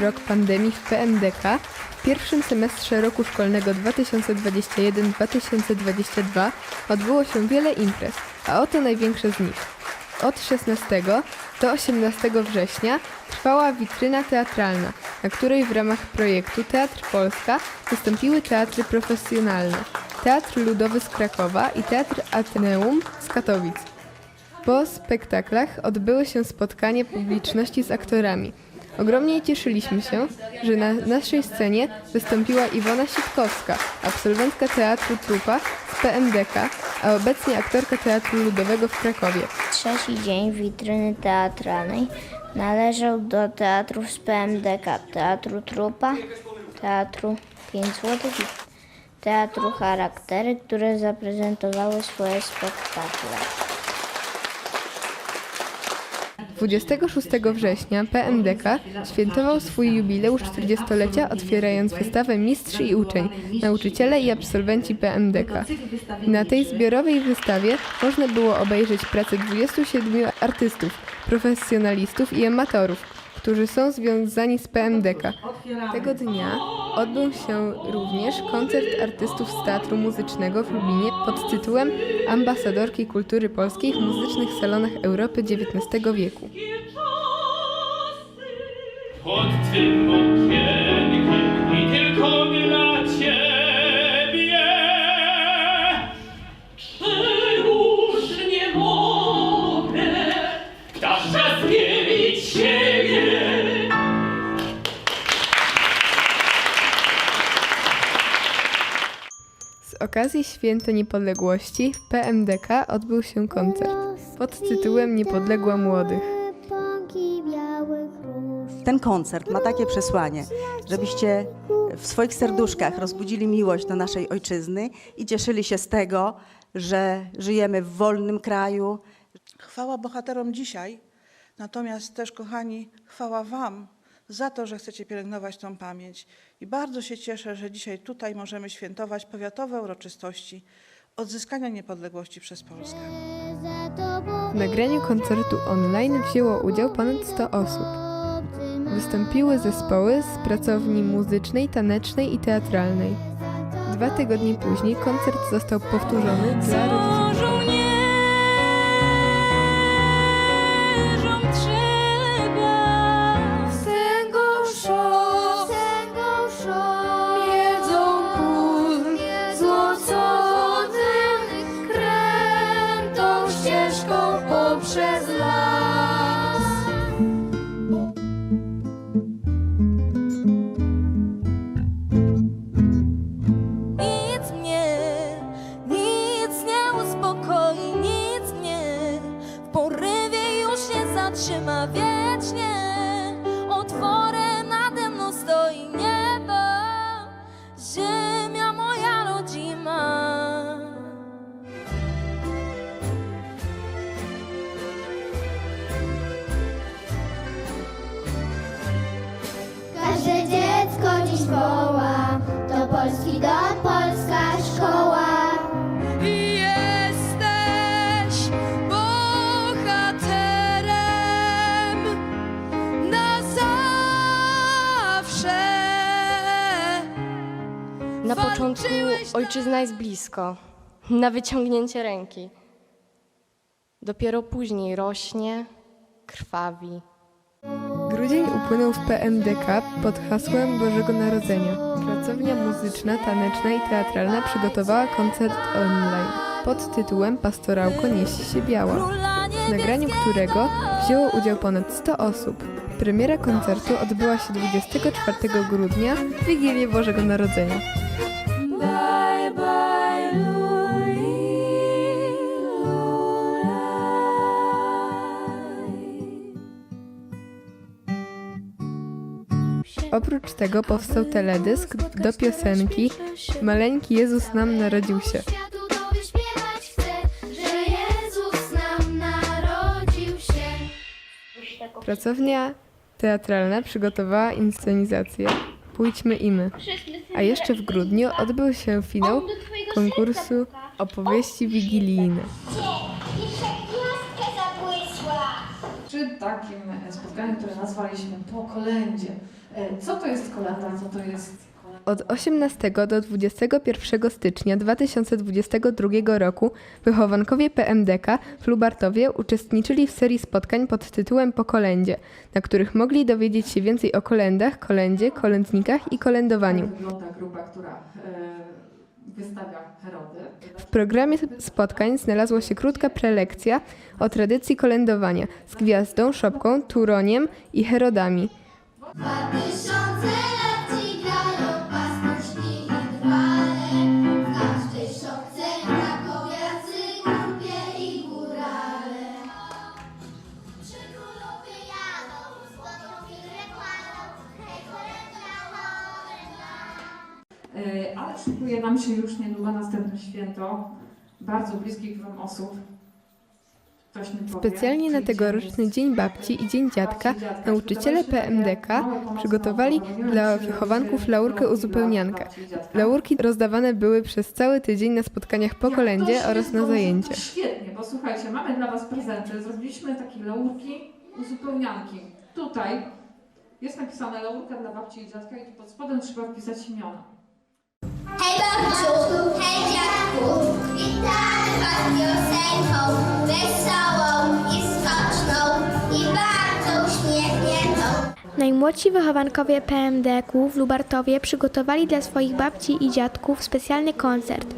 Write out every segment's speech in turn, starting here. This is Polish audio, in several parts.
rok pandemii w PMDK w pierwszym semestrze roku szkolnego 2021-2022 odbyło się wiele imprez, a oto największe z nich. Od 16 do 18 września trwała witryna teatralna, na której w ramach projektu Teatr Polska wystąpiły teatry profesjonalne, Teatr Ludowy z Krakowa i Teatr Ateneum z Katowic. Po spektaklach odbyły się spotkania publiczności z aktorami. Ogromnie cieszyliśmy się, że na naszej scenie wystąpiła Iwona Sitkowska, absolwentka Teatru Trupa z PMDK, a obecnie aktorka Teatru Ludowego w Krakowie. Trzeci dzień witryny teatralnej należał do teatrów z PMDK, Teatru Trupa, Teatru 5 zł i Teatru Charaktery, które zaprezentowały swoje spektakle. 26 września PMDK świętował swój jubileusz 40-lecia, otwierając wystawę Mistrz i Uczeń, nauczyciele i absolwenci PMDK. Na tej zbiorowej wystawie można było obejrzeć pracę 27 artystów, profesjonalistów i amatorów, którzy są związani z PMDK. Tego dnia odbył się również koncert artystów z Teatru Muzycznego w Lublinie pod tytułem Ambasadorki Kultury Polskiej w muzycznych salonach Europy XIX wieku. Pod twym Z okazji Święto Niepodległości w PMDK odbył się koncert pod tytułem Niepodległa Młodych. Ten koncert ma takie przesłanie, żebyście w swoich serduszkach rozbudzili miłość do naszej ojczyzny i cieszyli się z tego, że żyjemy w wolnym kraju, Chwała bohaterom dzisiaj, natomiast też, kochani, chwała Wam za to, że chcecie pielęgnować tą pamięć. I bardzo się cieszę, że dzisiaj tutaj możemy świętować powiatowe uroczystości odzyskania niepodległości przez Polskę. W nagraniu koncertu online wzięło udział ponad 100 osób. Wystąpiły zespoły z pracowni muzycznej, tanecznej i teatralnej. Dwa tygodnie później koncert został powtórzony dla rodziców. Ojczyzna jest blisko, na wyciągnięcie ręki. Dopiero później rośnie, krwawi. Grudzień upłynął w PMDK pod hasłem Bożego Narodzenia. Pracownia muzyczna, taneczna i teatralna przygotowała koncert online pod tytułem Pastorałko niesie się biała, w nagraniu którego wzięło udział ponad 100 osób. Premiera koncertu odbyła się 24 grudnia w Wigilię Bożego Narodzenia. Oprócz tego powstał teledysk do piosenki Maleńki Jezus nam narodził się. Światu to wyśpiewać chcę, że Jezus nam narodził się. Pracownia teatralna przygotowała inscenizację Pójdźmy i my. A jeszcze w grudniu odbył się finał konkursu opowieści wigilijne. Przy takim spotkaniu, które nazwaliśmy po kolędzie. E, Co to jest kolenda, co to jest? Od 18 do 21 stycznia 2022 roku wychowankowie PMDK w Lubartowie uczestniczyli w serii spotkań pod tytułem Po kolędzie, na których mogli dowiedzieć się więcej o kolendach, kolędzie, kolędnikach i kolędowaniu. E? W programie spotkań znalazła się krótka prelekcja o tradycji kolędowania z gwiazdą, szopką, turoniem i herodami. Ale szykuje nam się już niedługo następne święto. Bardzo bliskich Wam osób. Specjalnie na tegoroczny Dzień Babci i Dzień Dziadka nauczyciele PMDK przygotowali dla wychowanków laurkę uzupełniankę. Laurki rozdawane były przez cały tydzień na spotkaniach po kolędzie oraz na zajęciach. Świetnie, bo słuchajcie, mamy dla Was prezenty. Zrobiliśmy takie laurki uzupełnianki. Tutaj jest napisane laurka dla babci i dziadka i pod spodem trzeba wpisać imiona. Hej hej dziadku, witamy was wesołą i skoczną i bardzo. Najmłodsi wychowankowie PMDK w Lubartowie przygotowali dla swoich babci i dziadków specjalny koncert.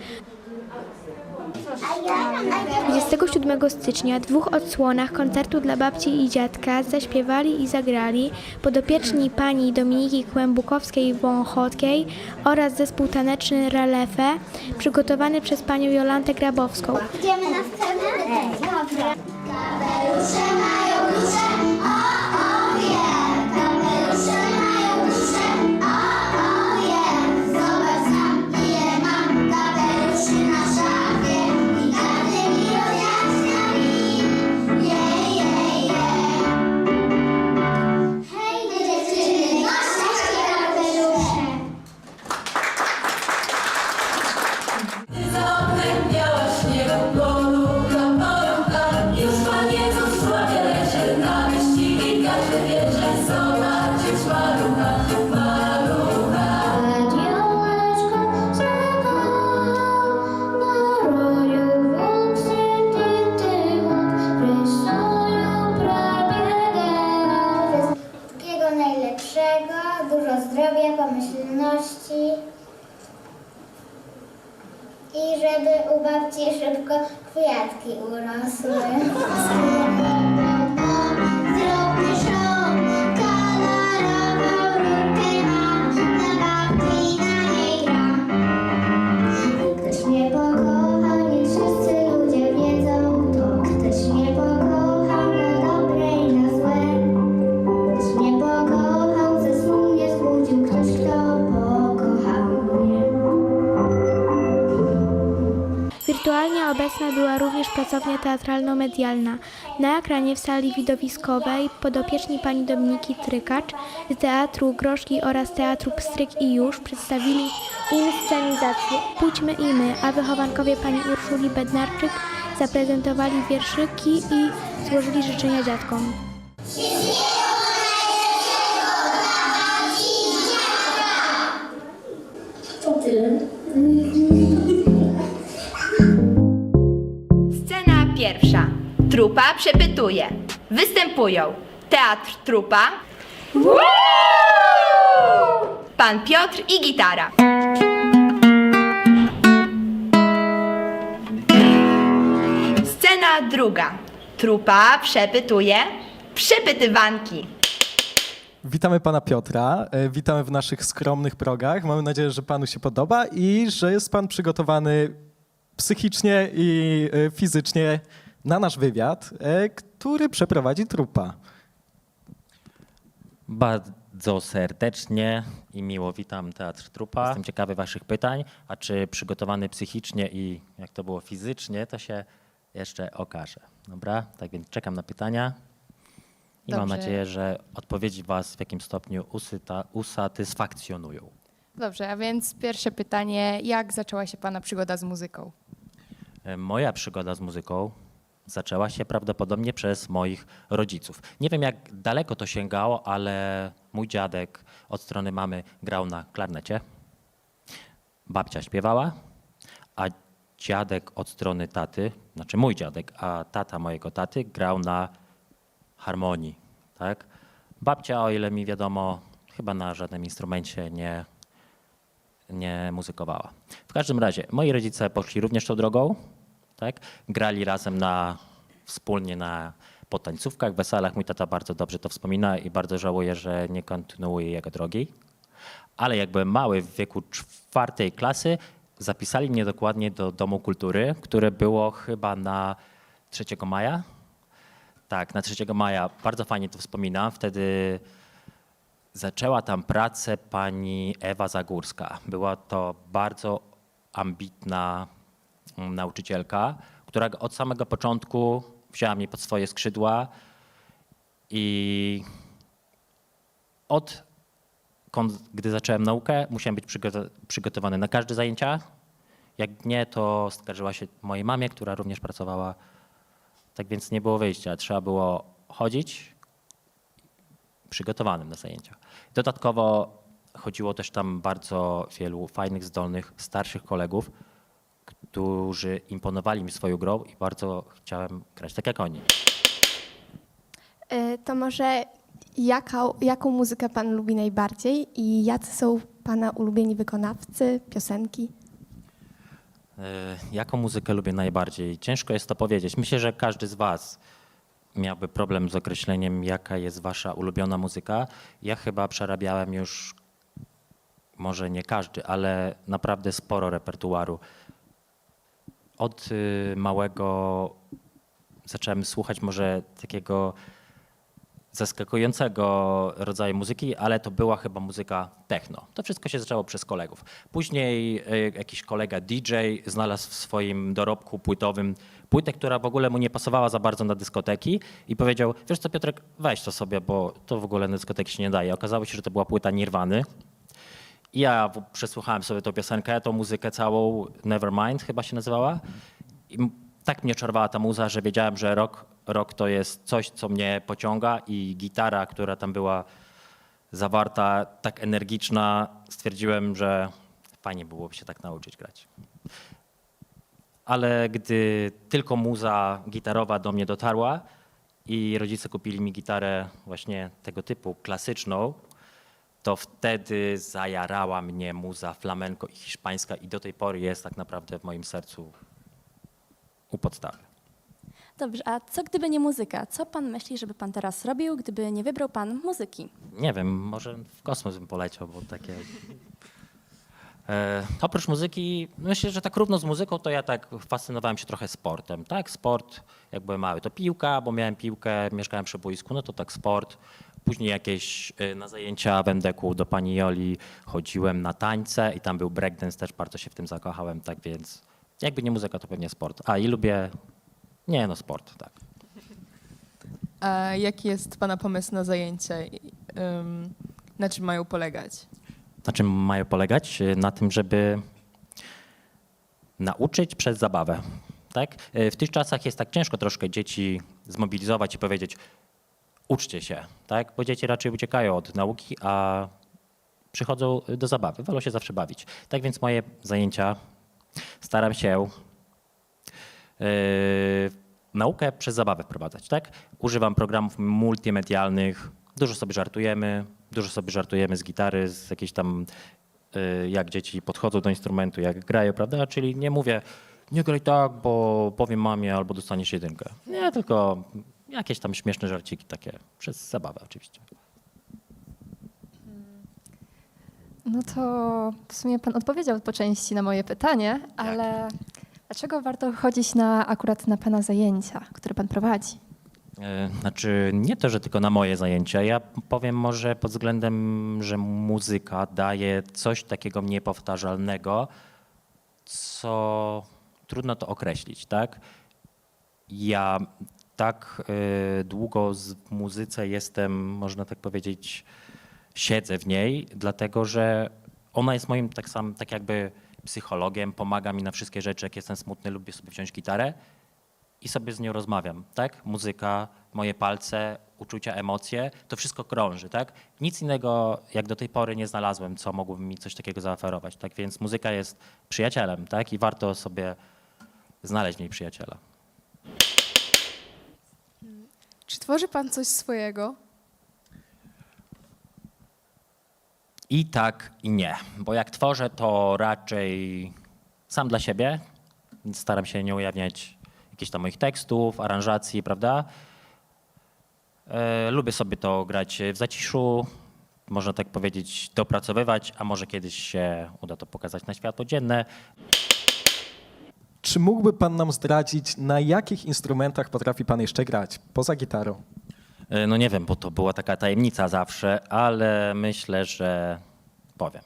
27 stycznia w dwóch odsłonach koncertu dla babci i dziadka zaśpiewali i zagrali podopieczni pani Dominiki Kłębukowskiej-Wąchockiej oraz zespół taneczny Ralefe przygotowany przez panią Jolantę Grabowską. Idziemy na scenę? Dobra. Kapelusze mają 听俄罗斯的。Obecna była również pracownia teatralno-medialna. Na ekranie w sali widowiskowej podopieczni pani Dominiki Trykacz z Teatru Groszki oraz Teatru Pstryk i Już przedstawili inscenizację Pójdźmy i my, a wychowankowie pani Urszuli Bednarczyk zaprezentowali wierszyki i złożyli życzenia dziadkom. Trupa przepytuje. Występują teatr trupa, pan Piotr i gitara. Scena druga. Trupa przepytuje przepytywanki. Witamy pana Piotra, e, witamy w naszych skromnych progach. Mamy nadzieję, że panu się podoba i że jest pan przygotowany psychicznie i e, fizycznie na nasz wywiad, e, który przeprowadzi trupa. Bardzo serdecznie i miło witam Teatr Trupa. Jestem ciekawy Waszych pytań, a czy przygotowany psychicznie i jak to było fizycznie, to się jeszcze okaże. Dobra, tak więc czekam na pytania i mam Dobrze. nadzieję, że odpowiedzi Was w jakim stopniu usyta, usatysfakcjonują. Dobrze, a więc pierwsze pytanie. Jak zaczęła się Pana przygoda z muzyką? E, Moja przygoda z muzyką zaczęła się prawdopodobnie przez moich rodziców. Nie wiem, jak daleko to sięgało, ale mój dziadek od strony mamy grał na klarnecie, babcia śpiewała, a dziadek od strony taty, znaczy mój dziadek, a tata mojego taty grał na harmonii, tak? Babcia, o ile mi wiadomo, chyba na żadnym instrumencie nie, nie muzykowała. W każdym razie, moi rodzice poszli również tą drogą, tak? Grali razem na, wspólnie na potańcówkach, weselach. Mój tata bardzo dobrze to wspomina i bardzo żałuje, że nie kontynuuje jego drogi. Ale jak byłem mały, w wieku czwartej klasy, zapisali mnie dokładnie do Domu Kultury, które było chyba na 3 maja. Tak, na 3 maja. Bardzo fajnie to wspominam. Wtedy zaczęła tam pracę pani Ewa Zagórska. Była to bardzo ambitna nauczycielka, która od samego początku wzięła mnie pod swoje skrzydła i od gdy zacząłem naukę, musiałem być przygoto- przygotowany na każde zajęcia. Jak nie, to skarżyła się mojej mamie, która również pracowała. Tak więc nie było wyjścia. Trzeba było chodzić przygotowanym na zajęcia. Dodatkowo chodziło też tam bardzo wielu fajnych, zdolnych, starszych kolegów, którzy imponowali mi swoją grą i bardzo chciałem grać tak jak oni. Y, To może jaka, jaką muzykę pan lubi najbardziej i jacy są pana ulubieni wykonawcy, piosenki? E, Jaką muzykę lubię najbardziej? Ciężko jest to powiedzieć. Myślę, że każdy z Was miałby problem z określeniem, jaka jest Wasza ulubiona muzyka. Ja chyba przerabiałem już, może nie każdy, ale naprawdę sporo repertuaru. Od y, małego zacząłem słuchać może takiego zaskakującego rodzaju muzyki, ale to była chyba muzyka techno. To wszystko się zaczęło przez kolegów. Później y, jakiś kolega DJ znalazł w swoim dorobku płytowym płytę, która w ogóle mu nie pasowała za bardzo na dyskoteki i powiedział, wiesz co Piotrek, weź to sobie, bo to w ogóle na dyskoteki się nie daje. Okazało się, że to była płyta Nirwany. Ja przesłuchałem sobie tą piosenkę, tą muzykę całą, Nevermind chyba się nazywała. I tak mnie czerwała ta muza, że wiedziałem, że rock, rock to jest coś, co mnie pociąga i gitara, która tam była zawarta, tak energiczna, stwierdziłem, że fajnie byłoby się tak nauczyć grać. Ale gdy tylko muza gitarowa do mnie dotarła i rodzice kupili mi gitarę właśnie tego typu, klasyczną, to wtedy zajarała mnie muza flamenko i hiszpańska i do tej pory jest tak naprawdę w moim sercu u podstawy. Dobrze, a co gdyby nie muzyka? Co pan myśli, żeby pan teraz robił, gdyby nie wybrał pan muzyki? Nie wiem, może w kosmos bym poleciał, bo takie... E, oprócz muzyki, myślę, że tak równo z muzyką, to ja tak fascynowałem się trochę sportem, tak? Sport, jak byłem mały, to piłka, bo miałem piłkę, mieszkałem przy boisku, no to tak sport. Później jakieś e, na zajęcia w Endeku do pani Joli chodziłem na tańce i tam był breakdance, też bardzo się w tym zakochałem, tak więc jakby nie muzyka, to pewnie sport. A i lubię, nie no sport, tak. A jaki jest Pana pomysł na ym, na czym mają polegać? Na czym mają polegać? Na tym, żeby nauczyć przez zabawę. Tak? W tych czasach jest tak ciężko troszkę dzieci zmobilizować i powiedzieć uczcie się, tak? bo dzieci raczej uciekają od nauki, a przychodzą do zabawy, wolą się zawsze bawić. Tak więc moje zajęcia staram się yy, naukę przez zabawę wprowadzać. Tak? Używam programów multimedialnych, dużo sobie żartujemy, dużo sobie żartujemy z gitary, z jakiejś tam, y, jak dzieci podchodzą do instrumentu, jak grają, prawda? Czyli nie mówię, nie graj tak, bo powiem mamie albo dostaniesz jedynkę. Nie, tylko jakieś tam śmieszne żarciki takie, przez zabawę oczywiście. No to w sumie pan odpowiedział po części na moje pytanie, ale dlaczego warto chodzić na akurat na pana zajęcia, które pan prowadzi? E, Znaczy, nie to, że tylko na moje zajęcia. Ja powiem może pod względem, że muzyka daje coś takiego niepowtarzalnego, co trudno to określić, tak? Ja tak e, długo w muzyce jestem, można tak powiedzieć, siedzę w niej, dlatego że ona jest moim tak sam, tak jakby psychologiem, pomaga mi na wszystkie rzeczy. Jak jestem smutny, lubię sobie wziąć gitarę i sobie z nią rozmawiam, tak? Muzyka, moje palce, uczucia, emocje, to wszystko krąży, tak? Nic innego jak do tej pory nie znalazłem, co mogłoby mi coś takiego zaoferować, tak? Więc muzyka jest przyjacielem, tak? I warto sobie znaleźć w niej przyjaciela. Czy tworzy pan coś swojego? I tak, i nie. Bo jak tworzę, to raczej sam dla siebie. Staram się nie ujawniać jakichś tam moich tekstów, aranżacji, prawda? E, lubię sobie to grać w zaciszu, można tak powiedzieć, dopracowywać, a może kiedyś się uda to pokazać na światło dzienne. Czy mógłby pan nam zdradzić, na jakich instrumentach potrafi pan jeszcze grać, poza gitarą? E, No nie wiem, bo to była taka tajemnica zawsze, ale myślę, że powiem.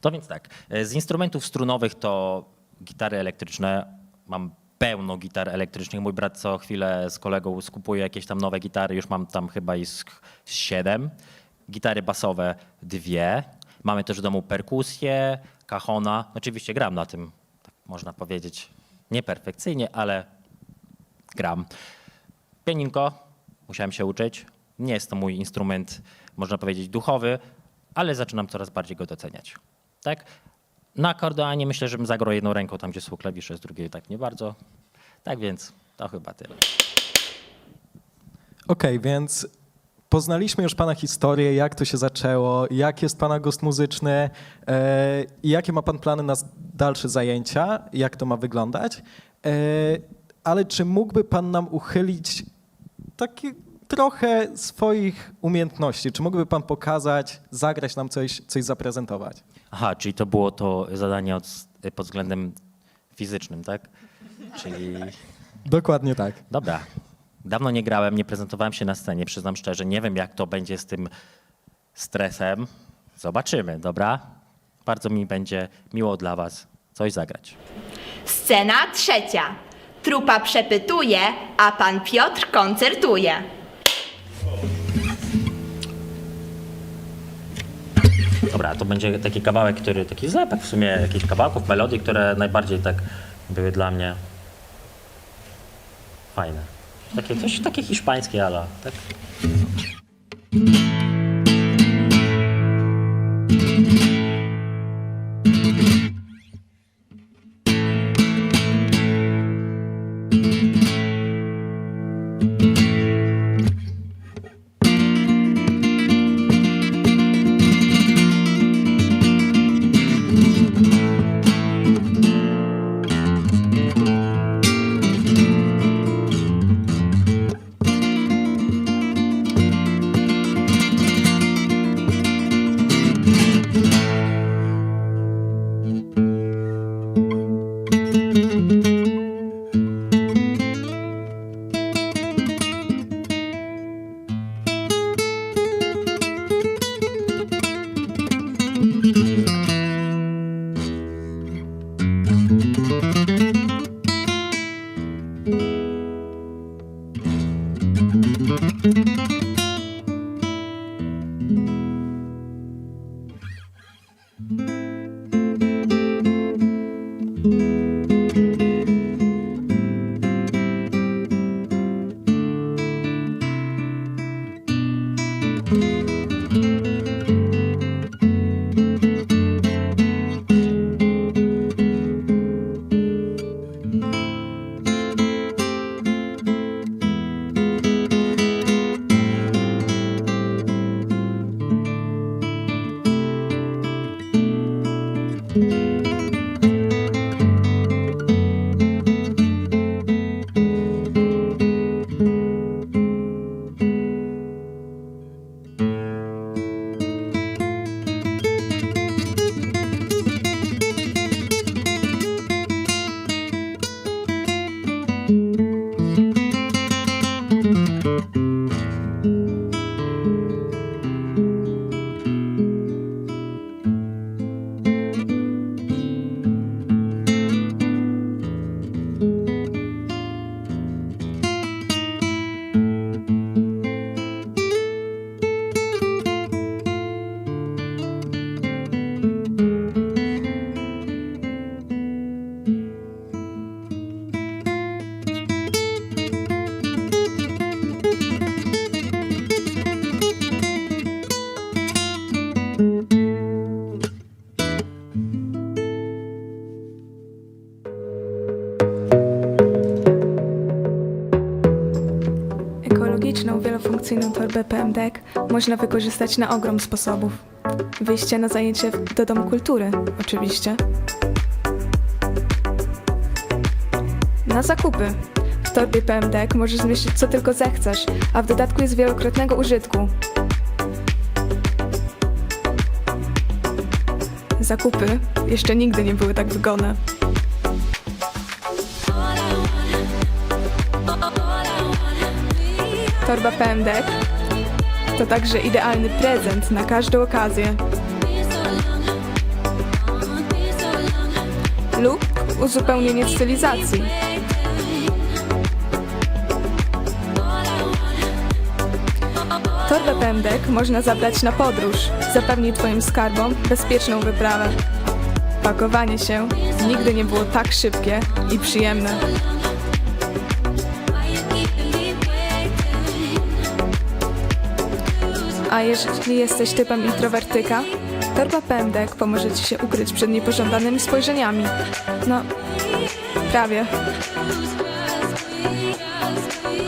To więc tak, e, z instrumentów strunowych to gitary elektryczne. Mam pełno gitar elektrycznych. Mój brat co chwilę z kolegą skupuje jakieś tam nowe gitary. Już mam tam chyba i z z siedem. Gitary basowe dwie. Mamy też w domu perkusję, kahona. Oczywiście gram na tym, można powiedzieć, nieperfekcyjnie, ale gram. Pianinko, musiałem się uczyć. Nie jest to mój instrument, można powiedzieć, duchowy, ale zaczynam coraz bardziej go doceniać. Tak? Na akordeonie myślę, że bym zagrał jedną ręką tam, gdzie są klawisze, z drugiej tak nie bardzo. Tak więc to chyba tyle. Okej, więc poznaliśmy już pana historię, jak to się zaczęło, jak jest pana gust muzyczny e, i jakie ma pan plany na dalsze zajęcia, jak to ma wyglądać. E, ale czy mógłby pan nam uchylić takie trochę swoich umiejętności? Czy mógłby pan pokazać, zagrać nam coś, coś zaprezentować? Aha, czyli to było to zadanie od, pod względem fizycznym, tak? Czyli Dokładnie tak. Dobra. Dawno nie grałem, nie prezentowałem się na scenie, przyznam szczerze. Nie wiem, jak to będzie z tym stresem. Zobaczymy, dobra? Bardzo mi będzie miło dla Was coś zagrać. Scena trzecia. Trupa przepytuje, a pan Piotr koncertuje. Dobra, to będzie taki kawałek, który, taki zlepek w sumie jakichś kawałków, melodii, które najbardziej tak były dla mnie fajne. Takie coś, takie hiszpańskie, ale tak? Można wykorzystać na ogrom sposobów. Wyjście na zajęcie do Domu Kultury, oczywiście. Na zakupy. W torbie PMDek możesz zmieścić co tylko zechcesz, a w dodatku jest wielokrotnego użytku. Zakupy jeszcze nigdy nie były tak wygodne. Torba PMDek to także idealny prezent na każdą okazję. Lub uzupełnienie stylizacji. Torbę pędek można zabrać na podróż. Zapewni Twoim skarbom bezpieczną wyprawę. Pakowanie się nigdy nie było tak szybkie i przyjemne. A jeżeli jesteś typem introwertyka, torba pędek pomoże Ci się ukryć przed niepożądanymi spojrzeniami. No, prawie.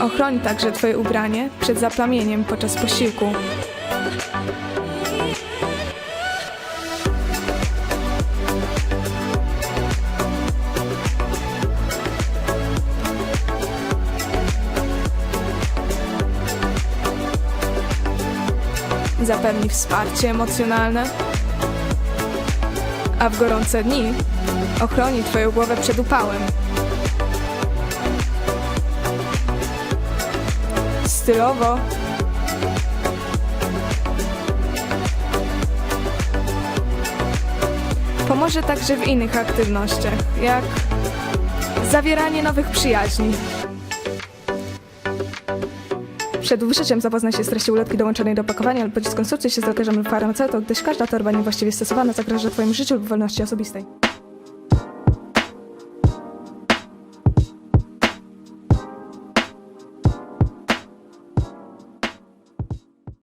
Ochroni także Twoje ubranie przed zaplamieniem podczas posiłku. Zapewni wsparcie emocjonalne, a w gorące dni ochroni Twoją głowę przed upałem. stylowo. Pomoże także w innych aktywnościach, jak zawieranie nowych przyjaźni. Przed użyciem zapoznaj się z treścią ulotki dołączonej do opakowania lub skonsultuj się z lekarzem lub farmaceutą, gdyż każda torba niewłaściwie stosowana zagraża Twoim życiu lub wolności osobistej.